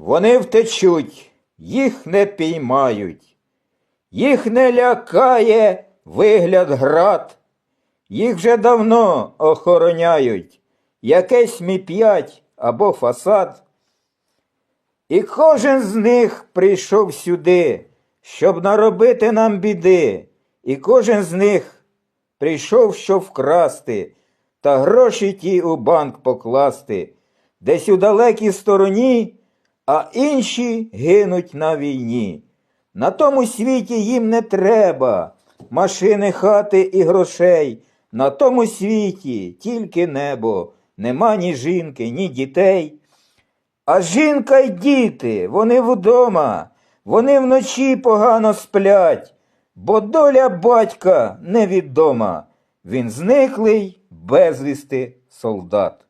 Вони втечуть, їх не піймають, їх не лякає вигляд град, їх вже давно охороняють. Якесь мі п'ять або фасад. І кожен з них прийшов сюди, щоб наробити нам біди, і кожен з них прийшов, щоб вкрасти, та гроші ті у банк покласти, десь у далекій стороні, а інші гинуть на війні. На тому світі їм не треба машини, хати і грошей. На тому світі тільки небо, нема ні жінки, ні дітей. А жінка й діти, вони вдома, вони вночі погано сплять, бо доля батька невідома, він зниклий безвісти солдат.